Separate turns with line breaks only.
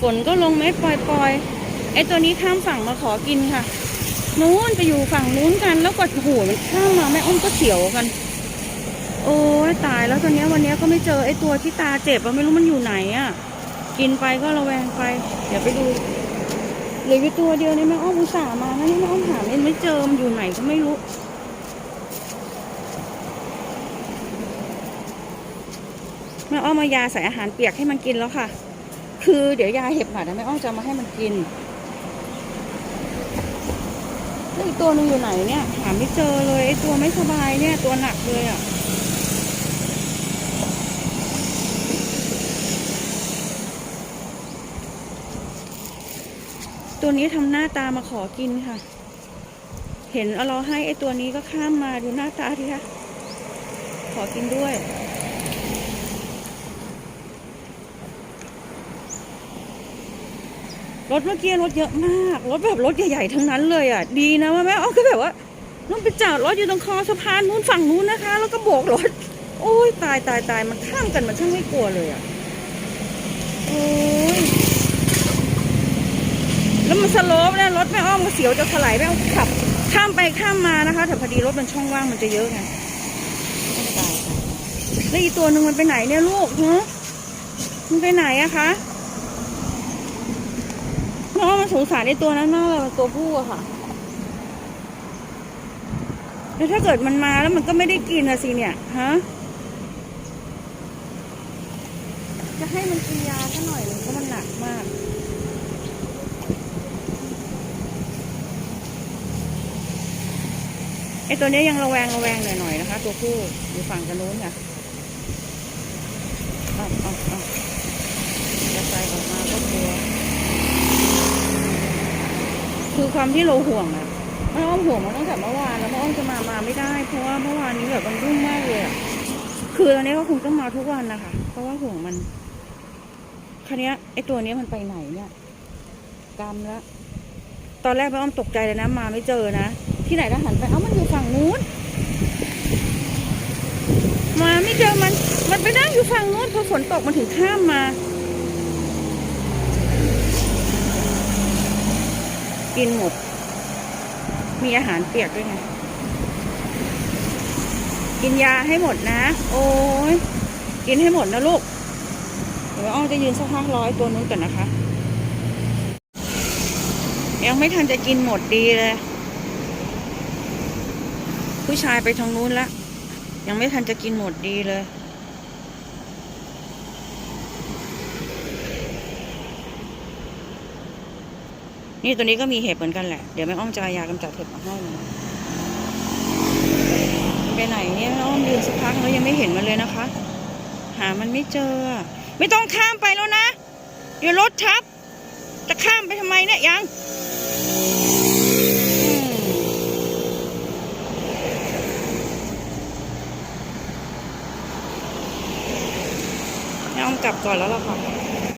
ฝนก็ลงเม็ดปล่อยๆไอตัวนี้ข้ามฝั่งมาขอกินค่ะ นู้นไปอยู่ฝั่งนู้นกัน แล้วก็โอ้โหมันข้ามมาแม่อ้อมก็เฉียวกัน โอ้ยตายแล้วตอนนี้วันนี้ก็ไม่เจอไอตัวที่ตาเจ็บอะไม่รู้มันอยู่ไหนอะกินไปก็ระแวงไป เดี๋ยวไปดูเหลืออยู่ตัวเดียวในแม่อ้อมอุตส่าห์มานะนี่แม่อ้อมหาไม่เจอมันอยู่ไหนก็ไม่รู้แม่อ้อมมายาใส่อาหารเปียกให้มันกินแล้วค่ะ คือเดี๋ยวยาเห็บหมัดนะแม่อ้อมจะมาให้มันกินแล้วอีกตัวนึงอยู่ไหนเนี่ย หาไม่เจอเลยไอตัวไม่สบายเนี่ย ตัวหนักเลยอะ่ะตัวนี้ทำหน้าตามาขอกินค่ะ เห็นเอาเราให้ไอตัวนี้ก็ข้ามมาดูหน้าตาทีค่ะขอกินด้วย รถเมื่อกี้รถเยอะมาก รถแบบรถใหญ่ๆทั้งนั้นเลยอะ ดีนะว่าแม่อ๋อก็แบบว่าต้องไปจอดรถอยู่ตรงคอสะพานนู้นฝั่งนู้นนะคะ แล้วก็โบกรถ โอ้ยตายตายตายมันข้ามกันมันช่างไม่กลัวเลยอะโอ้ยแล้วมันสโลปเนี่ยรถแม่อ้อมมาเสียวจะถลายแม่อ้อมขับ ข้ามไปข้ามมานะคะแต่พอดีรถมันช่องว่างมันจะเยอะไงตายแล้วอีตัวหนึ่งมันไปไหนเนี่ยลูกฮะมันไปไหนอะคะ เพราะว่ามันสงสารไอ้ตัวนั้นมากเลยมันตัวผู้อะค่ะ แล้วถ้าเกิดมันมาแล้วมันก็ไม่ได้กินอะสิเนี่ยฮะจะให้มันกินยาซะหน่อยหนึงเพราะมันหนักมากไอ้ตัวนี้ยยังระแวงระแวงหน่อยๆนะคะ ตัวผู้อยู่ฝั่งกันนู้นค่ะเอาเอาเอาจะใส่ออกมาก็กลัว คือความที่เราห่วงอะแม่อ้อมห่วงมาตั้งแต่เมื่อวานแล้วแม่อ้อมจะมามาไม่ได้ เพราะว่าเมื่อวานนี้แบบมันรุ่งมากเลยอะคือตอนนี้ก็คงต้องมาทุกวันนะคะเพราะว่าห่วงมันคันนี้ไอ้ตัวนี้มันไปไหนเนี่ยกำแล้วตอนแรกแม่อ้อมตกใจเลยนะ มาไม่เจอนะที่ไหนถ้าหันไปเอ้ามันอยู่ฝั่งนู้นมาไม่เจอมัน มันไปนั่งอยู่ฝั่งนู้นพอฝนตกมันถึงข้ามมา กินหมด มีอาหารเปียกด้วยไง กินยาให้หมดนะ โอ้ย กินให้หมดนะลูก เดี๋ยวอ้อจะยืนสักพักร้อยตัวนู้นก่อนนะคะ ยังไม่ทันจะกินหมดดีเลย ผู้ชายไปทางนู้นล้วยังไม่ทันจะกินหมดดีเลย นี่ตัวนี้ก็มีเห็บเหมือนกันแหละ เดี๋ยวแม่อ้อมจะายากำจัดเห็บมาให้นมันไปไหนเนี่ยแม่อ้อมยืนสักพักแล้วยังไม่เห็นมันเลยนะคะ หามันไม่เจอ ไม่ต้องข้ามไปแล้วนะเดี๋ยวรถทับ จะข้ามไปทำไมเนี่ยยังแม่อ้อมกลับก่อนแล้วล่ะค่ะ